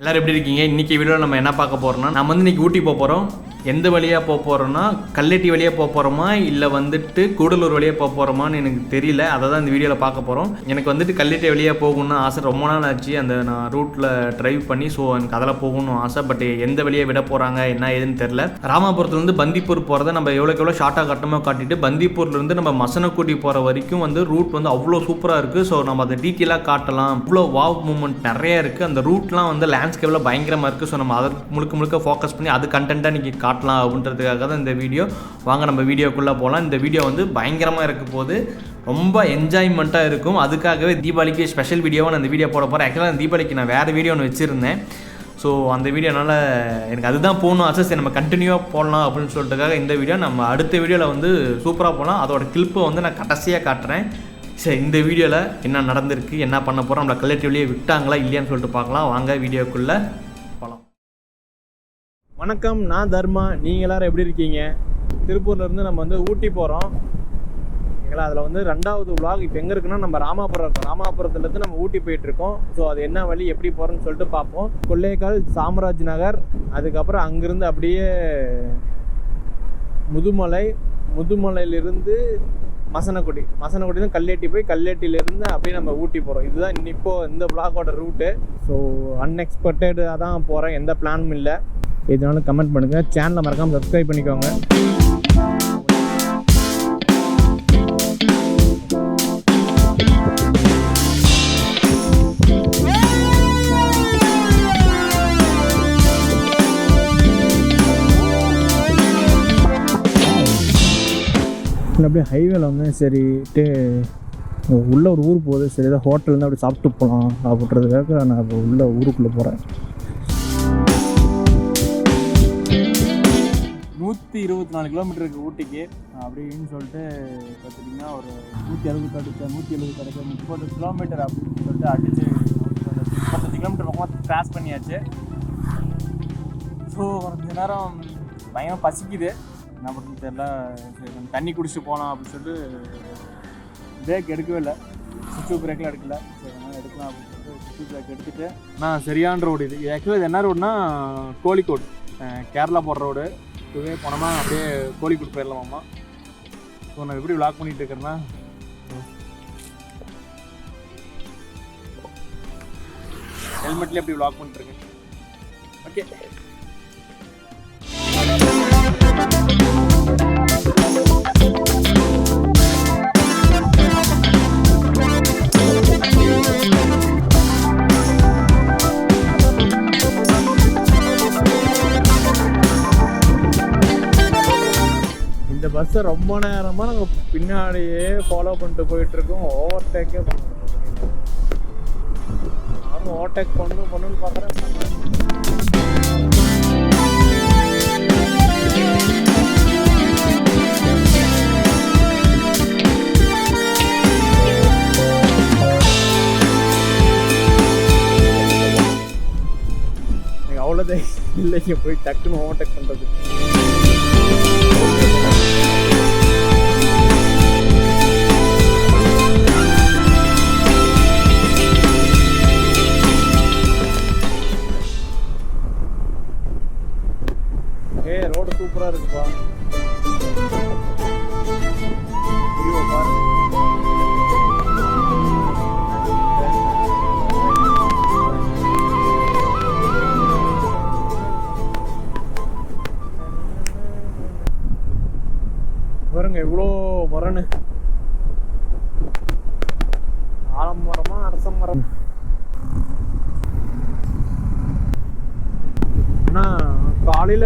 எல்லாரும் எப்படி இருக்கீங்க? இன்னைக்கு வீடியோவில் நம்ம என்ன பார்க்க போகிறோம்னா நம்ம வந்து இன்னைக்கு ஊட்டி போக போகிறோம் எந்த வழியாக போக போகிறோன்னா கல்லட்டி வழியாக போக போகிறோமா இல்லை வந்துட்டு கூடலூர் வழியாக போக போகிறோமான்னு எனக்கு தெரியல. அதை தான் இந்த வீடியோவில் பார்க்க போகிறோம் எனக்கு வந்துட்டு கல்லட்டி வழியாக போகணும்னு ஆசை ரொம்ப நாள் ஆச்சு. அந்த நான் ரூட்டில் டிரைவ் பண்ணி ஸோ எனக்கு அதில் போகணும்னு ஆசை. பட் எந்த வழியாக விட போகிறாங்க என்ன ஏதுன்னு தெரில ராமாபுரத்துலேருந்து பந்திப்பூர் போகிறத நம்ம எவ்வளோக்கு எவ்வளோ ஷார்ட்டாக கட்டமாக காட்டிட்டு பந்திப்பூர்லேருந்து நம்ம மசனக்குட்டி போகிற வரைக்கும் வந்து ரூட் வந்து அவ்வளோ சூப்பராக இருக்குது ஸோ நம்ம அதை டீட்டெயிலாக காட்டலாம். அவ்வளோ வாவ் மூமெண்ட் நிறையா இருக்குது அந்த ரூட்லாம் வந்து லேண்ட்ஸ்கேப்பில் பயங்கரமாக இருக்குது ஸோ நம்ம அதை முழுக்க முழுக்க ஃபோக்கஸ் பண்ணி அது கண்டென்ட்டாக இன்றைக்கி காட்டலாம் அப்படின்றதுக்காக தான் இந்த வீடியோ. வாங்க நம்ம வீடியோக்குள்ளே போகலாம் இந்த வீடியோ வந்து பயங்கரமாக இருக்க போது ரொம்ப என்ஜாய்மெண்ட்டாக இருக்கும். அதுக்காகவே தீபாவளிக்கு ஸ்பெஷல் வீடியோவாக நான் இந்த வீடியோ போட போகிறேன் ஆக்சுவலாக தீபாவளிக்கு நான் வேறு வீடியோ ஒன்று வச்சுருந்தேன். ஸோ அந்த வீடியோனால எனக்கு அதுதான் போகணும். ஆசை. சரி நம்ம கண்டினியூவாக போடலாம் அப்படின்னு சொல்லிட்டுக்காக இந்த வீடியோ நம்ம அடுத்த வீடியோவில் வந்து சூப்பராக போகலாம் அதோட கிளிப்பை வந்து நான் கடைசியாக காட்டுறேன். சரி இந்த வீடியோவில் என்ன நடந்திருக்கு என்ன பண்ண போகிறோம் நம்மளை கலெக்டிவ்லேயே விட்டாங்களா இல்லையான்னு சொல்லிட்டு பார்க்கலாம். வாங்க வீடியோக்குள்ளே வணக்கம் நான் தர்மா. நீங்கள் எல்லாரும் எப்படி இருக்கீங்க? திருப்பூர்லேருந்து நம்ம வந்து ஊட்டி போகிறோம் ஓகேங்களா அதில் வந்து ரெண்டாவது vlog இப்போ எங்கே இருக்குன்னா நம்ம ராமாபுரம் இருக்கோம். ராமாபுரத்துலேருந்து நம்ம ஊட்டி போயிட்டுருக்கோம் ஸோ அது என்ன வழி எப்படி போகிறோன்னு சொல்லிட்டு பார்ப்போம். கொள்ளைக்கால் சாம்ராஜ் நகர். அதுக்கப்புறம் அங்கேருந்து அப்படியே முதுமலை. முதுமலையிலிருந்து மசனக்குடி. மசனக்குடியிலும் கல்லேட்டி போய் கல்லேட்டிலேருந்து அப்படியே நம்ம ஊட்டி போகிறோம் இதுதான் இன்னி இப்போ இந்த பிளாக்கோட ரூட்டு ஸோ அன்எக்ஸ்பெக்டடாக தான் போகிறேன் எந்த பிளானும் இல்லை. இதனால கமெண்ட் பண்ணுங்கள் சேனலை மறக்காமல் சப்ஸ்கிரைப் பண்ணிக்கோங்க. அப்படியே ஹைவேல வந்து சரிட்டு உள்ள ஒரு ஊர் போகுது. சரி ஏதோ ஹோட்டல்லேருந்து அப்படி சாப்பிட்டு போகலாம் அப்படின்றதுக்காக நான் இப்போ உள்ள ஊருக்குள்ளே போகிறேன் நூற்றி இருபத்தி நாலு கிலோமீட்டருக்கு ஊட்டிக்கு. அப்படின்னு சொல்லிட்டு பார்த்துட்டிங்கன்னா ஒரு நூற்றி அறுபது அடுத்த நூற்றி எழுபது அடுத்த முப்பது கிலோமீட்டர் அப்படின்னு சொல்லிட்டு அடித்து முப்பத்தஞ்சு கிலோமீட்டர் பக்கமாக கிராஸ் பண்ணியாச்சு. ஸோ கொஞ்ச நேரம் பயங்கரம் பசிக்குது. என்ன பண்ணுறது தெரில தண்ணி குடிச்சிட்டு போகலாம் அப்படின்னு சொல்லிட்டு பிரேக் எடுக்கவே இல்லை. சுவிட்ச் பிரேக்கில் எடுக்கல. சரி அதனால் எடுக்கலாம் அப்படின்னு சொல்லிட்டு சுவிட்ச் பிரேக் எடுத்துட்டு நான் சரியான ரோடு இது. ஆக்சுவலாக இது என்ன ரோடுனா கோழிக்கோடு. கேரளா போடுற ரோடு இப்போவே போனோமா அப்படியே கோழிக்கோடு போயிடலாமாம்மா. ஸோ நான் எப்படி விளாக் பண்ணிட்டு இருக்கிறேன்னா ஹெல்மெட்லேயே எப்படி விளாக் பண்ணிட்டுருக்கேன் ஓகே. இந்த பஸ்ஸை ரொம்ப நேரமாக நாங்கள் பின்னாடியே ஃபாலோ பண்ணிட்டு போயிட்டுருக்கோம். ஓவர்டேக்கே பண்ண நானும் ஓவர்டேக் பண்ணு பண்ணுன்னு பார்க்குறேன் எனக்கு அவ்வளோதான் இல்லைங்க போய் டக்குன்னு ஓவர்டேக் பண்ணுறது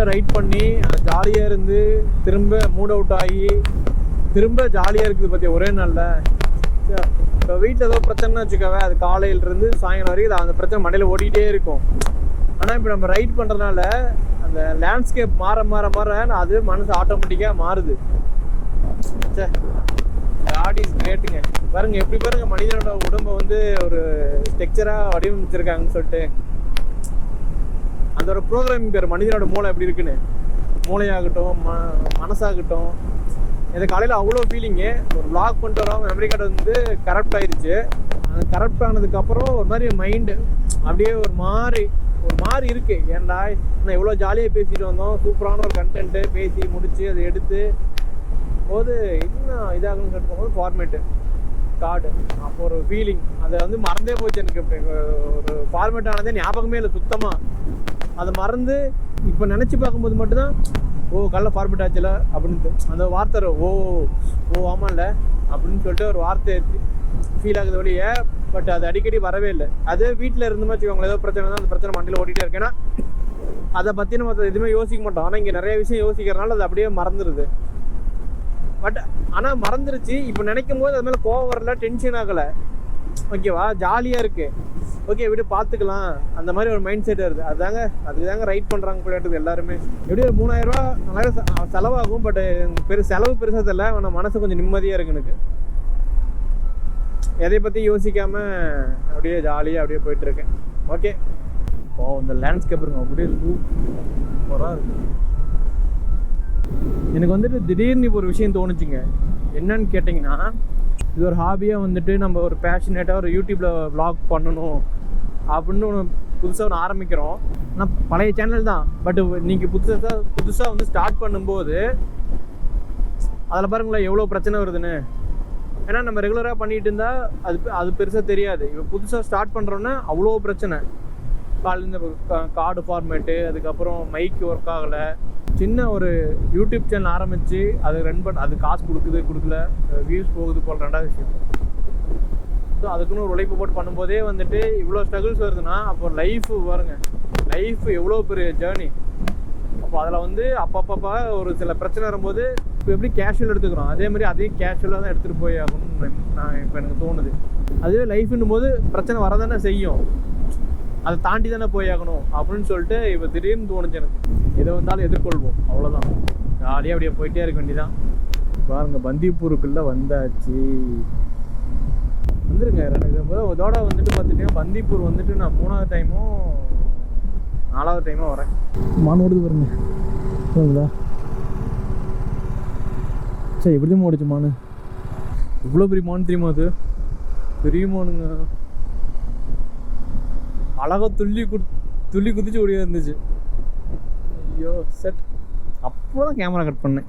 காலையில் ரைட் பண்ணி ஜாலியாக இருந்து திரும்ப மூட் அவுட் ஆகி திரும்ப ஜாலியாக இருக்குது பற்றி ஒரே நாளில். இப்போ வீட்டில் ஏதோ பிரச்சனை வச்சுக்கவே அது காலையிலேருந்து சாயங்காலம் வரைக்கும் அந்த பிரச்சனை மண்டையில் ஓடிக்கிட்டே இருக்கும். ஆனால் இப்போ நம்ம ரைட் பண்ணுறதுனால அந்த லேண்ட்ஸ்கேப் மாற மாற மாற அது மனசு ஆட்டோமேட்டிக்காக மாறுது. ச்சே காட் இஸ் கிரேட்டுங்க பாருங்க எப்படி பாருங்க மனிதனோட உடம்பை வந்து ஒரு ஸ்ட்ரக்சராக வடிவமைச்சிருக்காங்கன்னு சொல்லிட்டு. அதோட ஒரு ப்ரோக்ராமிங் பேர் மனிதனோட மூளை எப்படி இருக்குன்னு. மூளையாகட்டும் ம மனசாகட்டும். இது காலையில் அவ்வளோ ஃபீலிங்கு ஒரு லாக் பண்ணிட்டு வரோம் மெமரி கார்டு வந்து கரப்ட் ஆயிடுச்சு கரப்ட் ஆனதுக்கப்புறம் ஒரு மாதிரி மைண்டு அப்படியே ஒரு மாதிரி ஒரு மாதிரி இருக்குது இருக்கு. ஏன்டா நான் இவ்வளோ ஜாலியாக பேசிட்டு வந்தோம். சூப்பரான ஒரு கண்டென்ட்டு பேசி முடித்து அதை எடுத்து போது இன்னும் இதாகணும்னு சொல்லிட்டு ஃபார்மேட்டு கார்டு அப்போ ஒரு ஃபீலிங் அதை வந்து மறந்தே போச்சு எனக்கு. ஒரு ஃபார்மேட் ஆனதே ஞாபகமே இல்லை சுத்தமாக அதை மறந்து இப்போ நினச்சி பார்க்கும்போது மட்டும்தான் ஓ கல்ல ஃபார்மேட் ஆச்சுல அப்படின்ட்டு. அந்த வார்த்தை ஓ ஓ ஆமாம்ல அப்படின்னு சொல்லிட்டு ஒரு வார்த்தை ஃபீல் ஆகுது வழியே பட் அது அடிக்கடி வரவே இல்லை. அதே வீட்டில் இருந்துமே வச்சுக்கோங்களேன் ஏதோ பிரச்சனை தான் அந்த பிரச்சனை மண்டியில் ஓடிட்டே இருக்கேன்னா அதை பற்றி நம்ம எதுவுமே யோசிக்க மாட்டோம். ஆனால் இங்கே நிறைய விஷயம் யோசிக்கிறனால அது அப்படியே மறந்துடுது பட் ஆனால் மறந்துருச்சு. இப்போ நினைக்கும் போது அது மேலே கோவம் வரல டென்ஷன் ஆகலை. ஓகேவா? ஜாலியாக இருக்கு. ஓகே விடு பார்த்துக்கலாம் அந்த மாதிரி ஒரு மைண்ட் செட் வருது. அதுதாங்க அதுக்கு தாங்க ரைட் பண்ணுறாங்க போல எல்லாருமே. எப்படி ஒரு மூணாயிரம் ரூபா நாலாயிரம் செலவாகும் பட் பெரு செலவு பெருசாக தெரியல. ஆனால் மனசு கொஞ்சம் நிம்மதியாக இருக்கு எனக்கு. எதை பற்றி யோசிக்காம அப்படியே ஜாலியாக அப்படியே போயிட்டு இருக்கேன். ஓகே ஓ இந்த லேண்ட்ஸ்கேப் இருங்க அப்படியே சூப்பராக இருக்கு. எனக்கு வந்துட்டு திடீர்னு இப்போ ஒரு விஷயம் தோணுச்சுங்க. என்னன்னு கேட்டிங்கன்னா இது ஒரு ஹாபியாக வந்துட்டு நம்ம ஒரு பேஷனேட்டாக ஒரு யூடியூப்பில் vlog பண்ணணும். அப்படின்னு ஒன்று புதுசாக ஒன்று ஆரம்பிக்கிறோம். ஆனால் பழைய சேனல் தான். பட் நீங்கள் புதுசாக புதுசாக வந்து ஸ்டார்ட் பண்ணும்போது அதில் பாருங்களேன் எவ்வளோ பிரச்சனை வருதுன்னு. ஏன்னா நம்ம ரெகுலராக பண்ணிட்டு இருந்தால் அது பெ- அது பெருசாக தெரியாது. இப்போ புதுசாக ஸ்டார்ட் பண்ணுறோன்னா அவ்வளோ பிரச்சனை. கால் இந்த கார்டு ஃபார்மேட்டு அதுக்கப்புறம் மைக் ஒர்க் ஆகலை. சின்ன ஒரு யூடியூப் சேனல் ஆரம்பித்து அது ரன் பண்ண அது காசு கொடுக்குது கொடுக்கல வியூஸ் போகுது போல் ரெண்டாவது விஷயம். ஸோ அதுக்குன்னு ஒரு உழைப்பு போட்டு பண்ணும்போதே வந்துட்டு இவ்வளோ ஸ்ட்ரகிள்ஸ் வருதுன்னா அப்போ லைஃப் பாருங்க. லைஃப் எவ்வளோ பெரிய ஜேர்னி அப்போ அதில் வந்து அப்பப்பப்போ ஒரு சில பிரச்சனை வரும்போது இப்போ எப்படி கேஷுவல் எடுத்துக்கிறோம்? அதே மாதிரி அதையும் கேஷுவலாக தான் எடுத்துகிட்டு போய் ஆகணும்னு நான் இப்போ எனக்கு தோணுது. அதுவே லைஃப்னும் போது பிரச்சனை வரதானே செய்யும். அதை தாண்டி தானே போய் ஆகணும் அப்படின்னு சொல்லிட்டு இப்போ திடீர்னு தோணுச்சு எனக்கு. எது வந்தாலும் எதிர்கொள்வோம். அவ்வளோதான் ஜாலியாக அப்படியே போயிட்டே இருக்க வேண்டியதான் பாருங்கள் பந்திப்பூருக்குள்ளே வந்தாச்சு. வந்துருங்க. ரெண்டு இதோட வந்துட்டு பார்த்துட்டு பந்திப்பூர் வந்துட்டு நான் மூணாவது டைமும் நாலாவது டைமும் வரேன். மான் ஓடுது பாருங்க. சரி எப்படி தான் ஓடிச்சு மானு? இவ்வளோ பெரிய மான் தெரியுமா அது? பெரிய மானுங்க. அழகாக துள்ளி கு துள்ளி குதிச்சு ஓடியா இருந்துச்சு. ஐயோ செட் அப்போ தான் கேமரா கட் பண்ணேன்.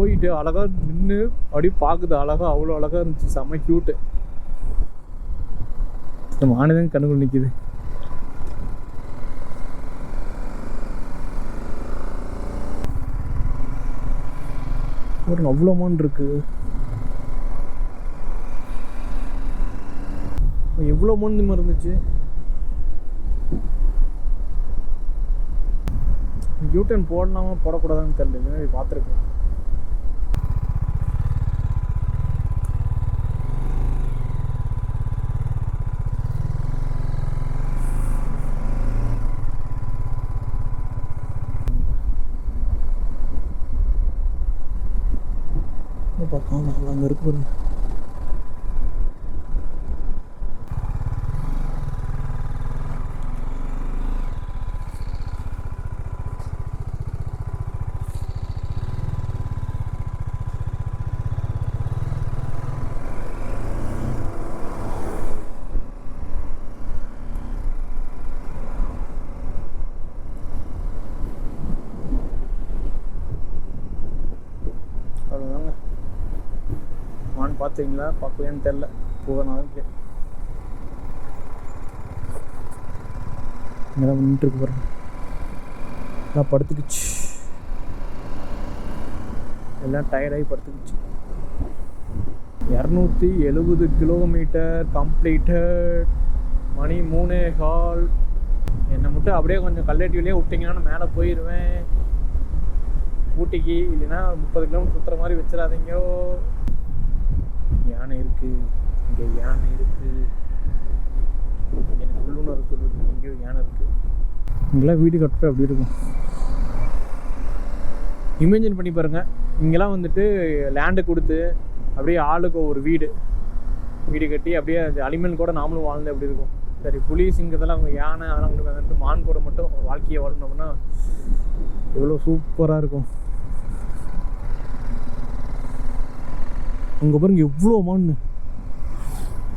போயிட்டு அழகாக நின்று அப்படியே பார்க்குது. அழகாக அவ்வளோ அழகா இருந்துச்சு. செம்ம க்யூட்டு இந்த மானதான் கண்ணுக்குள் நிற்கிது ஒரு அவ்வளோ மான் இருக்கு. எவ்வளோ மான் இந்த இருந்துச்சு இருந்துச்சு? யூட்டன் போடலாமா போடக்கூடாதான்னு தெரியல பார்த்துருக்கேன் பார்க்கலாம் அங்கே இருக்கு பாருங்க அவ்வளோதாங்க மான் பார்த்தீங்களா பார்க்கலையான்னு தெரில போகணும் இங்கே தான் நின்றுட்டு போகிறேன் நான் படுத்துக்குச்சு. எல்லாம் டயர்டாகி படுத்துக்குச்சு. இரநூத்தி எழுபது கிலோமீட்டர் கம்ப்ளீட்டட் மணி மூணே கால். என்னை மட்டும் அப்படியே கொஞ்சம் கல்லட்டி விட்டிங்கன்னா மேலே போயிடுவேன் ஊட்டிக்கு இல்லைன்னா முப்பது கிலோமீட்டர் சுற்றுற மாதிரி வச்சிடாதீங்க. யானை இருக்கு இங்கே யானை இருக்கு. எனக்கு உள்ளுணர்வு சொல்கிறது எங்கேயோ யானை இருக்குது இங்கெல்லாம் வீடு கட்டுற அப்படி இருக்கும். இமேஜின் பண்ணி பாருங்கள் இங்கெல்லாம் வந்துட்டு லேண்டு கொடுத்து அப்படியே ஆளுக்கு ஒரு வீடு. வீடு கட்டி அப்படியே அந்த அலிமன் கூட நாமளும் வாழ்ந்து அப்படி இருக்கும். சரி புலி சிங்கத்தெல்லாம் அவங்க யானை அதெல்லாம் கொண்டு வந்துட்டு மான் கூட மட்டும் வாழ்க்கையை வாழணும்னா எவ்வளோ சூப்பராக இருக்கும். அங்கே பாருங்க எவ்வளோ மான்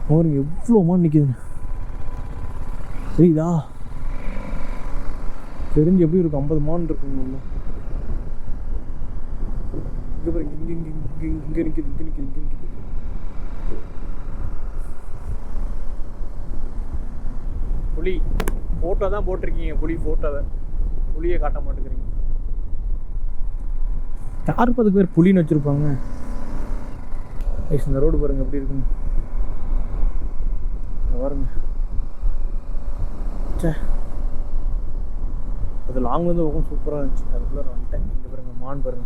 பாருங்க எவ்வளோ மான் நிற்கிதுன்னு தெரியுதா? தெரிஞ்சு எப்படி இருக்கும் ஐம்பது மான் இருக்குங்க உள்ள இங்கே பாருங்க இங்கே இங்கே இங்கே இங்கே நிற்கிது இங்கே நிற்கிது இங்கே நிற்கிது புலி ஃபோட்டோ தான் போட்டிருக்கீங்க புலி ஃபோட்டோவை புளியை காட்ட மாட்டேங்கிறீங்க. யாருக்கு அதுக்கு பேர் புலின்னு வச்சுருப்பாங்க? இந்த ரோடு பாருங்க எப்படி இருக்குன்னு. பாருங்க. ச்சே. அது லாங்லேருந்து போகும் சூப்பராக இருந்துச்சு. அதுக்குள்ளே வந்துட்டேன். இங்கே பாருங்க மான் பாருங்க.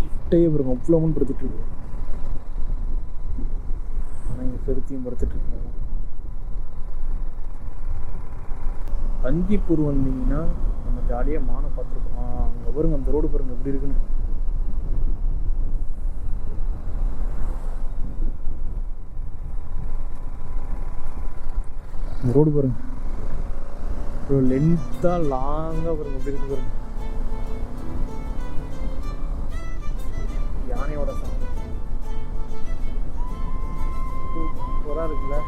கிட்டே பாருங்க அவ்வளோ மண் படுத்துட்டு இருக்கு. ஆனால் இங்கே செருத்தியும் படுத்துட்டு இருக்காங்க கஞ்சிப்பூர் வந்தீங்கன்னா நம்ம ஜாலியாக மானை பார்த்துருக்கோம் அங்கே பாருங்க அந்த ரோடு பாருங்க எப்படி இருக்குன்னு. இந்த ரோடு பாருங்க. ஒரு லென்த்தாக லாங்காக பாருங்க. அப்படி இருக்கு பாருங்க. யானையோட சவுண்ட் சூப்பராக இருக்குல்ல.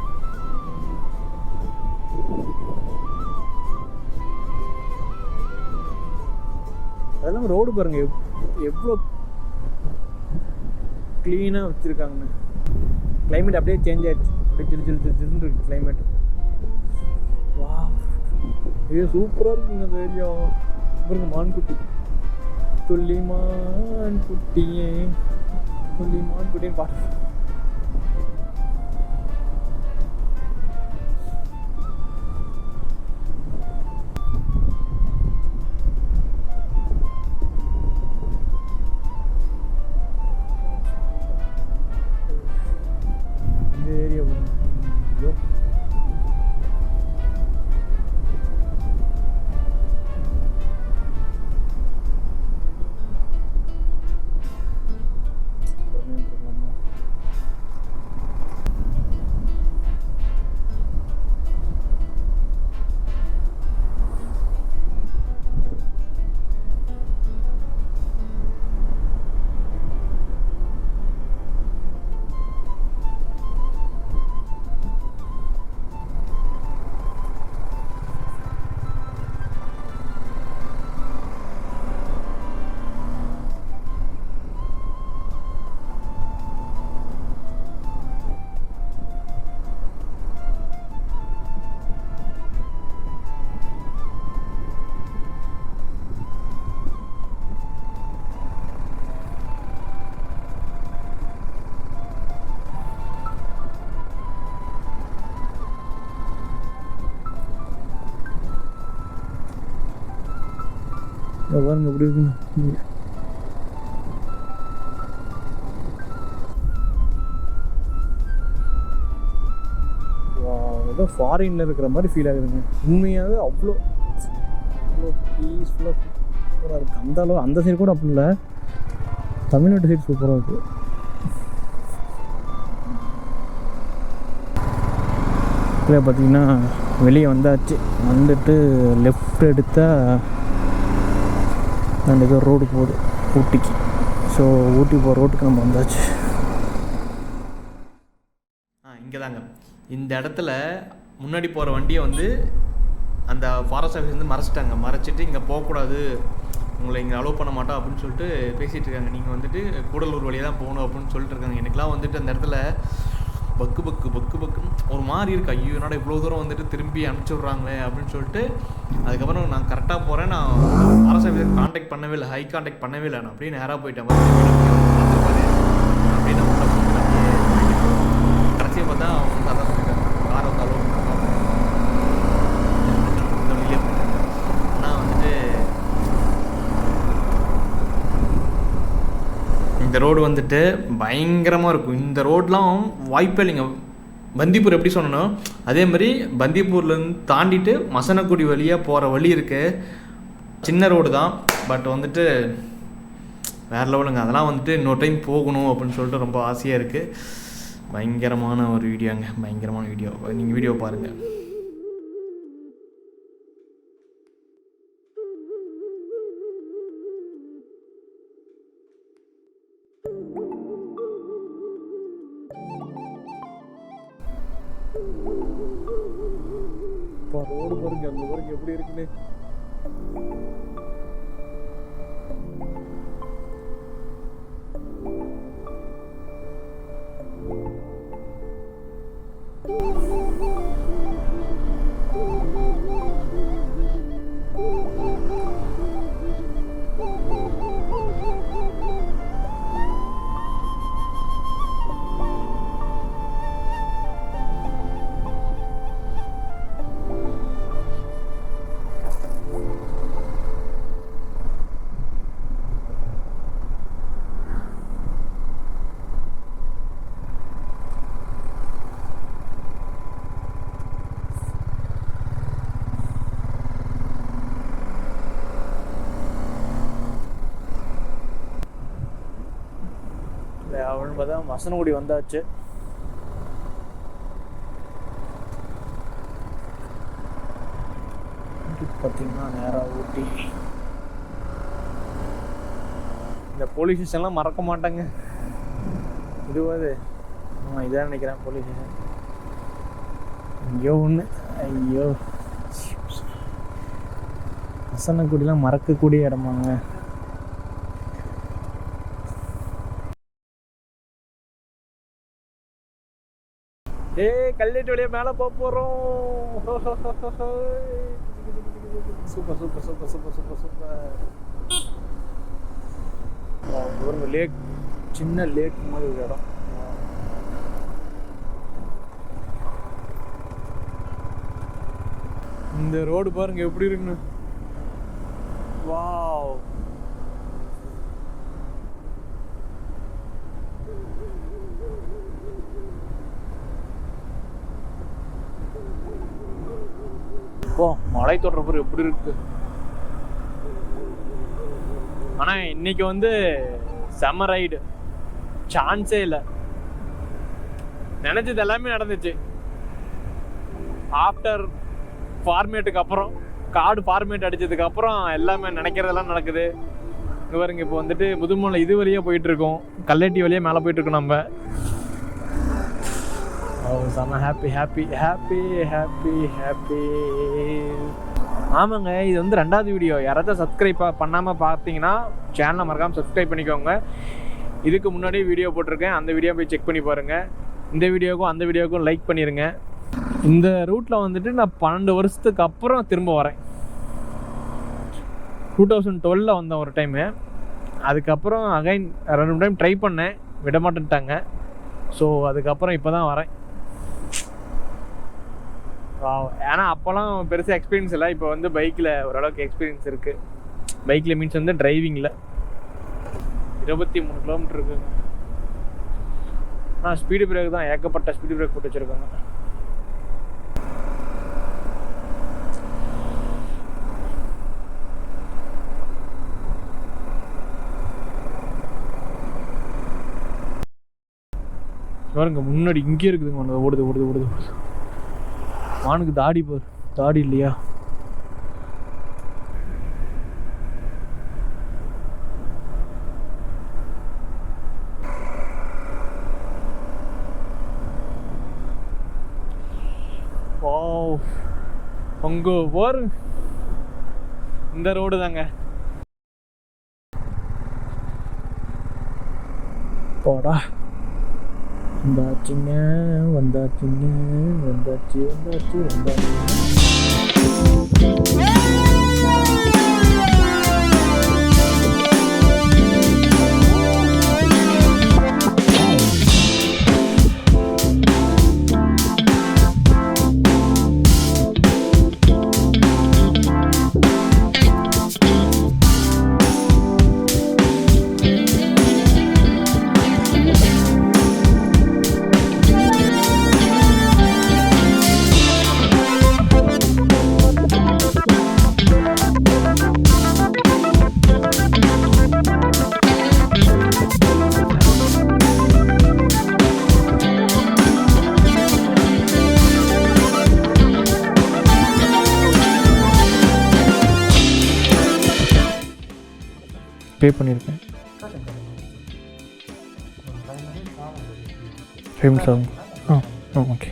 அதெல்லாம் ரோடு பாருங்க. எவ் எவ்வளோ க்ளீனாக வச்சுருக்காங்கன்னு. கிளைமேட் அப்படியே சேஞ்ச் ஆயிடுச்சு. அப்படியே சில்லு சில்லு சில்லுன்னு இருக்குது கிளைமேட் இது சூப்பராக இருக்குங்க அந்த ஏரியா. பாருங்க மான்குட்டி. துள்ளி மான்குட்டியே துள்ளி மான் பாட்டு பாருங்க எப்படி இருக்குன்னு. Wow, ஏதோ ஃபாரின்ல இருக்கிற மாதிரி ஃபீல் ஆகுதுங்க. உண்மையாகவே அவ்வளோ அவ்வளோ பீஸ்ஃபுல்லாக சூப்பராக இருக்குது அந்த அளவு அந்த சைடு கூட அப்படி இல்லை. தமிழ்நாட்டு சைடு சூப்பராக இருக்குது இதில் பார்த்தீங்கன்னா வெளியே வந்தாச்சு. வந்துட்டு லெஃப்ட் எடுத்தால் அந்த ஏதோ ரோடு போகுது ஊட்டிக்கு. ஸோ ஊட்டி போகிற ரோட்டுக்கு நம்ம வந்தாச்சு. ஆ இங்கே தாங்க இந்த இடத்துல முன்னாடி போகிற வண்டியை வந்து அந்த ஃபாரஸ்ட் ஆஃபீஸ் வந்து மறைச்சிட்டாங்க. மறைச்சிட்டு இங்கே போகக்கூடாது. உங்களை இங்கே அலோவ் பண்ண மாட்டோம் அப்படின்னு சொல்லிட்டு பேசிகிட்டு இருக்காங்க. நீங்கள் வந்துட்டு கூடலூர் வழியாக தான் போகணும் அப்படின்னு சொல்லிட்டு இருக்காங்க. எனக்குலாம் வந்துட்டு அந்த இடத்துல பக்கு பக்கு பக்கு பக்குன்னு ஒரு மாதிரி இருக்கு. ஐயோ என்னடா இவ்வளோ தூரம் வந்துட்டு திரும்பி அனுப்பிச்சி விட்றாங்களே அப்படின்னு சொல்லிட்டு அதுக்கப்புறம் நான் கரெக்டாக போகிறேன் நான் அரசு கான்டாக்ட் பண்ணவே இல்லை ஹை கான்டாக்ட் பண்ணவே இல்லை. நான் அப்படியே நேராக போயிட்டேன் பார்த்துருப்பாரு அப்படியே நான் உள்ள போயிட்டேன். அப்படியே போயிட்டு கடைசியை பார்த்தா அவங்க வந்து அதான் சொல்லிட்டாங்க காரை வந்து அலோவ் பண்ணாங்க இந்த வழியிலே போயிட்டாங்க ஆனால் வந்துட்டு இந்த ரோடு வந்துட்டு பயங்கரமாக இருக்கும். இந்த ரோட்லாம் வாய்ப்பே இல்லைங்க. பந்திப்பூர் எப்படி சொன்னனோ அதே மாதிரி பந்திப்பூர்லேருந்து தாண்டிட்டு மசனக்குடி வழியாக போகிற வழி இருக்குது சின்ன ரோடு தான். பட் வந்துட்டு வேற லெவலுங்க. அதெல்லாம் வந்துட்டு இன்னொரு டைம் போகணும் அப்படின்னு சொல்லிட்டு ரொம்ப ஆசையாக இருக்குது பயங்கரமான ஒரு வீடியோங்க பயங்கரமான வீடியோ நீங்கள் வீடியோ பாருங்கள் ரோடு பாருங்க அந்த பாருங்க எப்படி இருக்குன்னு. அவனு பார்த்தா மசனகுடி வந்தாச்சு. பார்த்தீங்கன்னா நேராக ஊட்டி. இந்த போலீஸ் ஸ்டேஷன்லாம் மறக்க மாட்டாங்க. இதுவாது. ஆமாம் இதான் நினைக்கிறேன் போலீஸ் ஸ்டேஷன் ஐயோ ஒன்று ஐயோ. வசனக்குடிலாம் மறக்கக்கூடிய இடமாங்க. ஏய் கல்லேட்டு வழியா மேலே போக போகிறோம் super super super super super super. Lake சின்ன லேக் மாதிரி ஒரு இடம். இந்த ரோடு பாருங்க எப்படி இருக்குன்னு. வாவ். இப்போ மலை தொடர்பு எப்படி இருக்கு? ஆனா இன்னைக்கு வந்து செம ரைடு சான்ஸே இல்லை. நினைச்சது எல்லாமே நடந்துச்சு. ஆஃப்டர் ஃபார்மேட்டுக்கு அப்புறம் கார்டு ஃபார்மேட் அடிச்சதுக்கு அப்புறம் எல்லாமே நினைக்கிறதெல்லாம் நடக்குது. இவருங்க இப்போ வந்துட்டு முதுமலை இது வழியா போயிட்டு இருக்கோம். கல்லட்டி வழியா மேலே போயிட்டு இருக்கோம் நம்ம. அவங்க செம்ம happy happy happy happy happy ஆமாங்க இது வந்து ரெண்டாவது வீடியோ யாராச்சும் சப்ஸ்கிரைப் பண்ணாமல் பார்த்தீங்கன்னா சேனலை மறக்காமல் சப்ஸ்கிரைப் பண்ணிக்கோங்க. இதுக்கு முன்னாடி வீடியோ போட்டிருக்கேன். அந்த வீடியோ போய் செக் பண்ணி பாருங்கள் இந்த வீடியோக்கும் அந்த வீடியோக்கும் லைக் பண்ணிடுங்க இந்த ரூட்டில் வந்துட்டு நான் பன்னெண்டு வருஷத்துக்கு அப்புறம் திரும்ப வரேன். டூ தௌசண்ட் டுவெலில் வந்தேன் ஒரு டைமு அதுக்கப்புறம் அகைன் ரெண்டு டைம் ட்ரை பண்ணேன். விட மாட்டேன்ட்டாங்க ஸோ அதுக்கப்புறம் இப்போ தான் வரேன். ஏன்னா அப்போல்லாம் பெருசாக எக்ஸ்பீரியன்ஸ் இல்லை. இப்போ வந்து பைக்கில் ஓரளவுக்கு எக்ஸ்பீரியன்ஸ் இருக்குது பைக்கில் மீன்ஸ் வந்து டிரைவிங்கில் இருபத்தி மூணு கிலோமீட்டர் இருக்குங்க. ஆ ஸ்பீடு பிரேக் தான். ஏகப்பட்ட ஸ்பீடு பிரேக் போட்டு வச்சுருக்காங்க. பாருங்க முன்னாடி இங்கே இருக்குதுங்க. ஒன்று ஓடுது ஓடுது ஓடுது ஓடுது. மானுக்கு தாடி பாரு தாடி இல்லையா? ஓ போர். இந்த ரோடு தாங்க. போடா. 원다지냐 원다지냐 원다지 원다지 원다지 பே பண்ணியிருக்கேன். ஃபேமஸ் ஆகும் ஆ ஓகே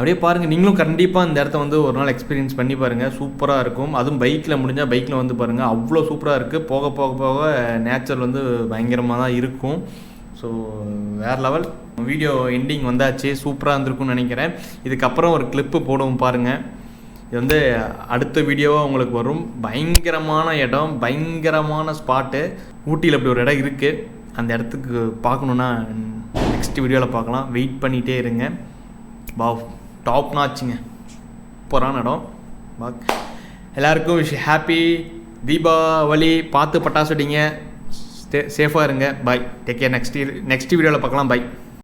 அப்படியே பாருங்கள் நீங்களும் கண்டிப்பாக இந்த இடத்த வந்து ஒரு நாள் எக்ஸ்பீரியன்ஸ் பண்ணி பாருங்கள் சூப்பராக இருக்கும். அதுவும் பைக்கில் முடிஞ்சால் பைக்கில் வந்து பாருங்கள் அவ்வளோ சூப்பராக இருக்குது போக போக போக நேச்சர் வந்து பயங்கரமாக தான் இருக்கும். ஸோ வேறு லெவல் வீடியோ எண்டிங் வந்தாச்சு. சூப்பராக இருந்திருக்கும்னு நினைக்கிறேன். இதுக்கப்புறம் ஒரு கிளிப்பு போடுவோம் பாருங்கள் இது வந்து அடுத்த வீடியோவாக உங்களுக்கு வரும். பயங்கரமான இடம் பயங்கரமான ஸ்பாட்டு ஊட்டியில் அப்படி ஒரு இடம் இருக்குது அந்த இடத்துக்கு பார்க்கணுன்னா நெக்ஸ்ட் வீடியோவில் பார்க்கலாம். வெயிட் பண்ணிகிட்டே இருங்க. பாவ் டாப் நாச்சுங்க சூப்பரான இடம். பாக் எல்லாருக்கும் விஷ் ஹாப்பி தீபாவளி. பார்த்து பட்டாசு வெடிங்க. சேஃபாக இருங்க. Bye take care next next வீடியோவில் பார்க்கலாம். பாய்